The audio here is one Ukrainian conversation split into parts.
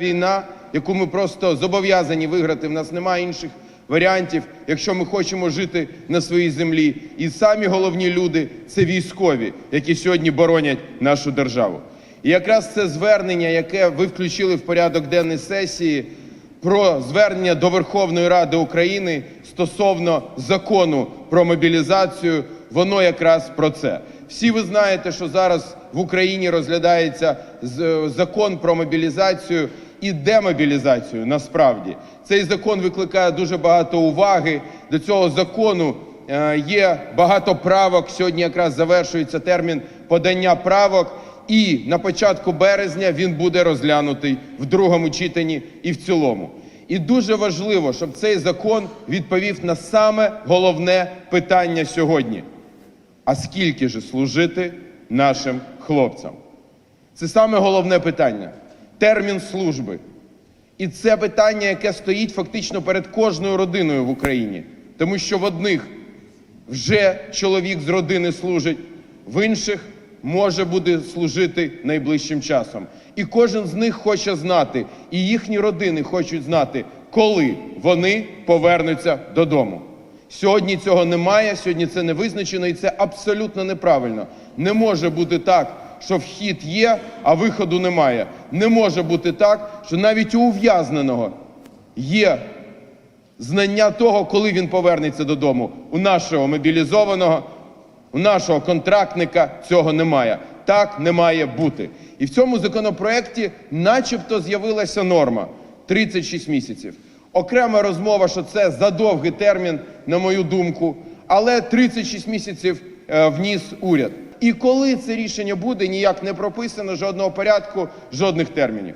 Війна, яку ми просто зобов'язані виграти. В нас немає інших варіантів, якщо ми хочемо жити на своїй землі. І самі головні люди це військові, які сьогодні боронять нашу державу. І якраз це звернення, яке ви включили в порядок денний сесії, про звернення до Верховної Ради України стосовно закону про мобілізацію, воно якраз про це. Всі ви знаєте, що зараз в Україні розглядається закон про мобілізацію і демобілізацію. Насправді цей закон викликає дуже багато уваги. До цього закону е, є багато правок. Сьогодні якраз завершується термін подання правок. І на початку березня він буде розглянутий в другому читанні і в цілому. І дуже важливо, щоб цей закон відповів на саме головне питання сьогодні: а скільки ж служити нашим хлопцям? Це саме головне питання термін служби. І це питання, яке стоїть фактично перед кожною родиною в Україні, тому що в одних вже чоловік з родини служить, в інших може буде служити найближчим часом. І кожен з них хоче знати, і їхні родини хочуть знати, коли вони повернуться додому. Сьогодні цього немає, сьогодні це не визначено, і це абсолютно неправильно. Не може бути так, що вхід є, а виходу немає. Не може бути так, що навіть у ув'язненого є знання того, коли він повернеться додому. У нашого мобілізованого, у нашого контрактника цього немає. Так не має бути. І в цьому законопроекті, начебто, з'явилася норма 36 місяців. Окрема розмова, що це задовгий термін, на мою думку, але 36 місяців е, вніс уряд. І коли це рішення буде, ніяк не прописано, жодного порядку, жодних термінів.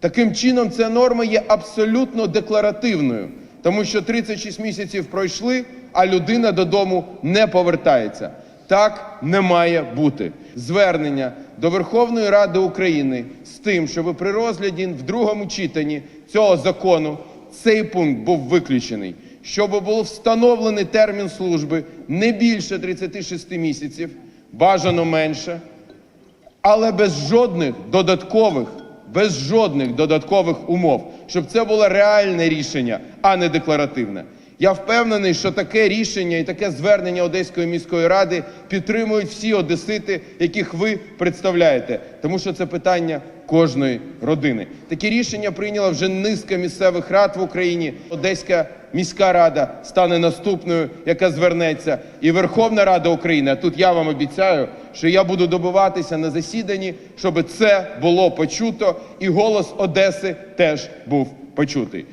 Таким чином, ця норма є абсолютно декларативною, тому що 36 місяців пройшли, а людина додому не повертається. Так не має бути. Звернення до Верховної Ради України з тим, щоб при розгляді в другому читанні цього закону цей пункт був виключений, щоб був встановлений термін служби не більше 36 місяців, бажано менше, але без жодних додаткових, без жодних додаткових умов, щоб це було реальне рішення, а не декларативне. Я впевнений, що таке рішення і таке звернення Одеської міської ради підтримують всі одесити, яких ви представляєте, тому що це питання кожної родини. Такі рішення прийняла вже низка місцевих рад в Україні. Одеська міська рада стане наступною, яка звернеться, і Верховна Рада України. Тут я вам обіцяю, що я буду добиватися на засіданні, щоб це було почуто, і голос Одеси теж був почутий.